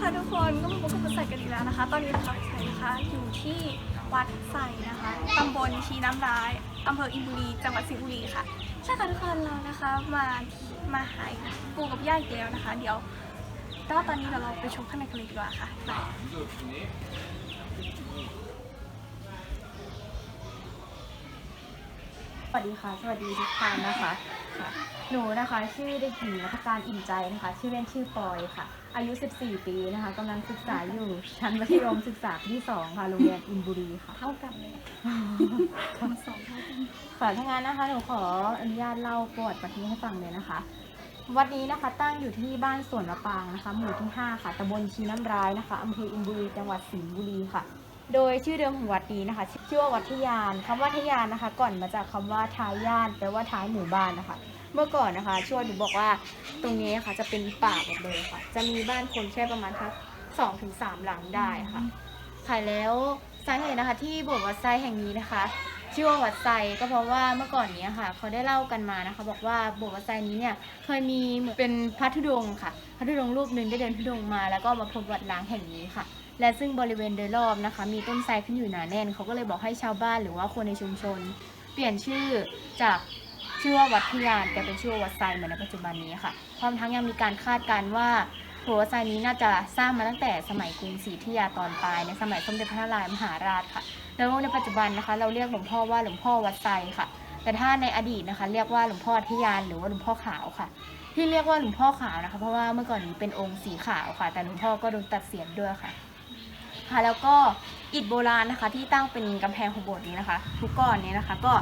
ค่ะทุกคนก็มาพบกับใส่กันอีกแล้วนะคะ ตอนนี้ทักใส่นะคะอยู่ที่วัดใส่นะคะตำบลชีน้ำร้ายอำเภออินบุรีจังหวัดสิงห์บุรีค่ะใช่ค่ะทุกคนเรานะคะมามาหายปู่กับย่าอีกแล้วนะคะ เดี๋ยวแต่ตอนนี้เดี๋ยวเราไปชมข้างในกันเลยดีกว่าค่ะไป วัสดีค่ะ สวัสดีทุกท่านนะคะค่ะหนูนะคะชื่อเด็กหญิงนัฐการอิ่มใจนะคะ ชื่อเล่นชื่อปอยค่ะ อายุ 14 ปีนะคะกำลังศึกษาอยู่ชั้นมัธยมศึกษาปีที่ 2 ค่ะ โรงเรียนอินบุรีค่ะ เท่ากันเลยคำสองเท่ากันค่ะถ้างั้นนะคะ หนูขออนุญาตเล่าประวัติวัดนี้ให้ฟังเลยนะคะ วัดนี้นะคะตั้งอยู่ที่บ้านสวนมะปรางนะคะ หมู่ที่ 5 ค่ะตำบลชีน้ำร้ายนะคะอำเภออินบุรี จังหวัดสิงห์บุรีค่ะ โดยชื่อเดิมของวัดนี้นะคะ ชื่อว่าวัดทยานคำว่าทยานนะคะ ก่อนมาจากคำว่าท้ายย่านแปลว่าท้ายหมู่บ้านนะคะ เมื่อก่อนนะคะช่วยหนูบอกว่าตรงนี้ค่ะจะเป็นป่าหมดเลยค่ะ จะมีบ้านคนแค่ประมาณทักสองถึงสามหลังได้ค่ะค่ะแล้วสาเหตุนะคะที่โบสถ์วัดไซแห่งนี้นะคะชื่อว่าวัดไซก็เพราะว่าเมื่อก่อนนี้ค่ะเขาได้เล่ากันมานะคะ บอกว่าโบสถ์วัดไซนี้เนี่ยเคยมีเหมือนเป็นพระธุดงค์ค่ะ พระธุดงค์รูปหนึ่งได้เดินธุดงค์มา แล้วก็มาพบวัดล้างแห่งนี้ค่ะ และซึ่งบริเวณโดยรอบนะคะ มีต้นไทรขึ้นอยู่หนาแน่น เขาก็เลยบอกให้ชาวบ้านหรือว่าคนในชุมชน เปลี่ยนชื่อจากชื่อว่าวัดทยานกลายเป็นชื่อว่าวัดไซเหมือนในปัจจุบันนี้ค่ะ พร้อมทั้งยังมีการคาดการณ์ว่าโบสถ์วัดไซนี้น่าจะสร้างมาตั้งแต่สมัยกรุงศรีอยุธยาตอนปลายในสมัยสมเด็จพระนารายณ์มหาราชค่ะ แล้วในปัจจุบันนะคะ เราเรียกหลวงพ่อว่าหลวงพ่อวัดไซค่ะ แต่ถ้าในอดีตนะคะ เรียกว่าหลวงพ่อทยานหรือว่าหลวงพ่อขาวค่ะ ที่เรียกว่าหลวงพ่อขาวนะคะ เพราะว่าเมื่อก่อนนี้เป็นองค์สีขาวค่ะ แต่หลวงพ่อก็โดนตัดเสียนด้วยค่ะ ค่ะแล้วก็อิฐโบราณนะคะที่ตั้งเป็นกำแพงของโบสถ์นี้นะคะ ทุกก้อนนี้นะคะ ก็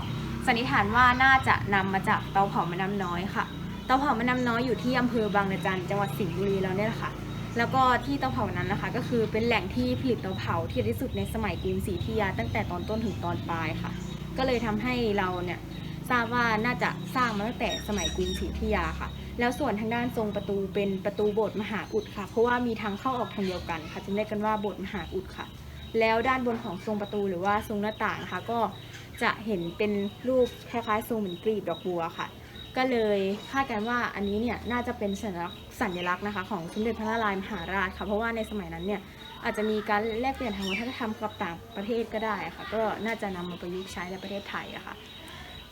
สันนิษฐานว่าน่าจะนำมาจากเตาเผาแม่น้ำน้อยค่ะเตาเผาแม่น้ำน้อยอยู่ที่อำเภอบางระจันจังหวัดสิงห์บุรีแล้วเนี่ยแหละค่ะแล้วก็ที่เตาเผานั้นนะคะ ก็คือเป็นแหล่งที่ผลิตเตาเผาที่ที่สุดในสมัยกรุงศรีอยุธยาตั้งแต่ตอนต้นถึงตอนปลายค่ะ ก็เลยทำให้เราเนี่ย ทราบว่าน่าจะสร้างมาตั้งแต่สมัยกรุงศรีอยุธยาค่ะ แล้วส่วนทางด้านทรงประตูเป็นประตูโบสถ์มหาอุดค่ะ เพราะว่ามีทางเข้าออกทางเดียวกันค่ะจึงเรียกกันว่าโบสถ์มหาอุดค่ะ แล้วด้านบนของทรงประตูหรือว่าทรงหน้าต่างนะคะก็จะเห็นเป็นรูปคล้ายๆทรงเหมือนกลีบดอกบัวค่ะ ก็เลยคาดกันว่าอันนี้เนี่ยน่าจะเป็นสัญลักษณ์สัญลักษณ์นะคะของสมเด็จพระนารายณ์มหาราชค่ะ เพราะว่าในสมัยนั้นเนี่ยอาจจะมีการแลกเปลี่ยนทางวัฒนธรรมกับต่างประเทศก็ได้ค่ะ ก็น่าจะนำมาประยุกต์ใช้ในประเทศไทยอะค่ะ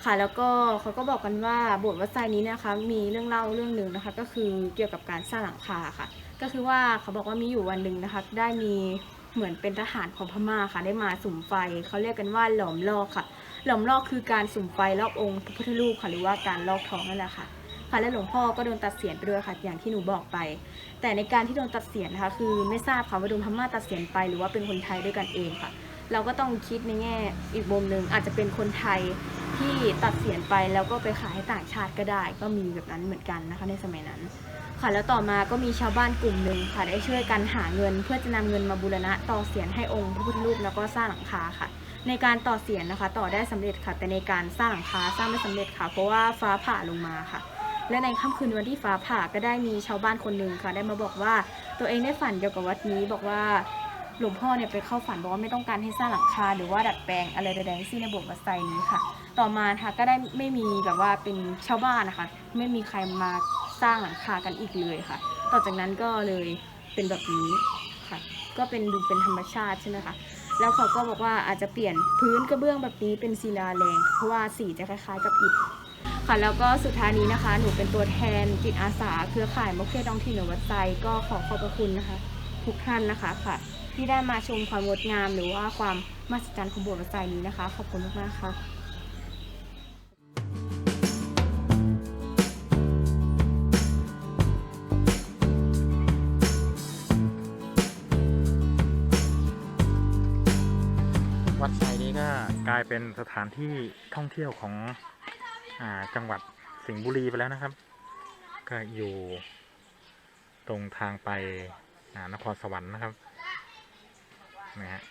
ค่ะ แล้วก็เขาก็บอกกันว่าบสถ์วัดไซนี้นะคะ มีเรื่องเล่าเรื่องหนึ่งนะคะ ก็คือเกี่ยวกับการสร้างหลังคาค่ะ ก็คือว่าเขาบอกว่ามีอยู่วันหนึ่งนะคะ ได้มีเหมือนเป็นทหารของพม่าค่ะ ได้มาสุ่มไฟเขาเรียกกันว่าหลอมลอกค่ะ หลอมลอกคือการสุ่มไฟรอบองค์พระพุทธรูปค่ะหรือว่าการลอกท้องนั่นแหละค่ะค่ะและหลวงพ่อก็โดนตัดเสียนไปด้วยค่ะอย่างที่หนูบอกไป แต่ในการที่โดนตัดเสียนนะคะคือไม่ทราบค่ะว่าโดนพม่าตัดเสียนไปหรือว่าเป็นคนไทยด้วยกันเองค่ะ เราก็ต้องคิดในแง่อีกมุมหนึ่งอาจจะเป็นคนไทยที่ตัดเสียนไปแล้วก็ไปขายให้ต่างชาติก็ได้ ก็มีแบบนั้นเหมือนกันนะคะในสมัยนั้น ค่ะแล้วต่อมาก็มีชาวบ้านกลุ่มหนึ่งค่ะได้ช่วยกันหาเงิน เพื่อจะนำเงินมาบูรณะต่อเสียนให้องค์พระพุทธรูปแล้วก็สร้างหลังคาค่ะ ในการต่อเสียนนะคะ ต่อได้สำเร็จค่ะแต่ในการสร้างหลังคาสร้างไม่สำเร็จค่ะ เพราะว่าฟ้าผ่าลงมาค่ะและในค่ำคืนวันที่ฟ้าผ่าก็ได้มีชาวบ้านคนหนึ่งค่ะ ได้มาบอกว่าตัวเองได้ฝันเกี่ยวกับวัดนี้บอกว่า หลวงพ่อเนี่ยไปเข้าฝันบอกว่าไม่ต้องการให้สร้างหลังคาหรือว่าดัดแปลงอะไรใดๆทั้งสิ้นในโบสถ์วัดไซนี้ค่ะ ต่อมาค่ะก็ได้ไม่มีแบบว่าเป็นชาวบ้านนะคะ ไม่มีใครมาสร้างหลังคากันอีกเลยค่ะ ต่อจากนั้นก็เลยเป็นแบบนี้ค่ะ ก็เป็นดูเป็นธรรมชาติใช่ไหมคะแล้วเขาก็บอกว่าอาจจะเปลี่ยนพื้นกระเบื้องแบบนี้เป็นศิลาแรง เพราะว่าสีจะคล้ายๆกับอิฐค่ะแล้วก็สุดท้ายนี้นะคะ หนูเป็นตัวแทนจิตอาสาเครือข่ายมกเทศท้องถิ่หรือวัดไซก็ขอขอบพระคุณนะคะ ทุกท่านนะคะค่ะ ที่ได้มาชมความงดงาม หรือว่าความมหัศจรรย์ของโบสถ์วัดไซนี้นะคะ ขอบคุณมากๆค่ะวัดไซนี้ก็กลายเป็นสถานที่ท่องเที่ยวของอจังหวัดสิงห์บุรีไปแล้วนะครับ ก็อยู่ตรงทางไปนครสวรรค์นะครับ นะฮะ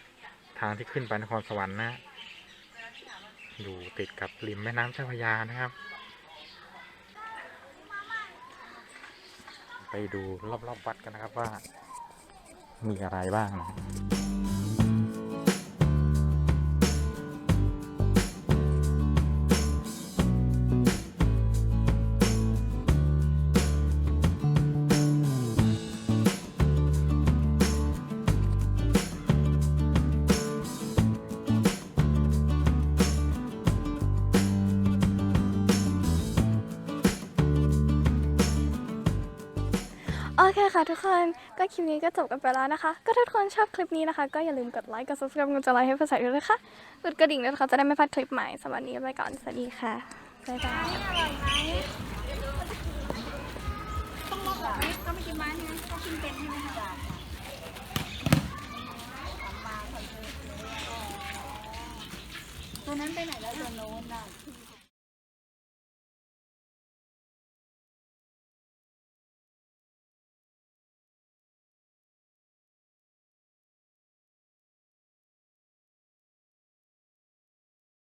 ทางที่ขึ้นไปนครสวรรค์นะอยู่ติดกับริมแม่น้ำเจ้าพระยานะครับ ไปดูรอบๆวัดกันนะครับว่ามีอะไรบ้างนะ เคค่ะทุกคนก็คลิปนี้ก็จบกันไปแล้วนะคะ ก็ถ้าทุกคนชอบคลิปนี้นะคะ ก็อย่าลืมกดไลค์กด subscribe กดจะไลค์ให้ภาษาด้วยนะคะกดกระดิ่งด้วยนะคะจะได้ไม่พลาดคลิปใหม่สวันนี้ไปก่อนสวัสดีค่ะบ๊ายบายก็ไม่กินไม้นี่ก็กินเป็นใช่ไหมคะตัวนั้นไปไหนแล้วตัวโน้นน่ะ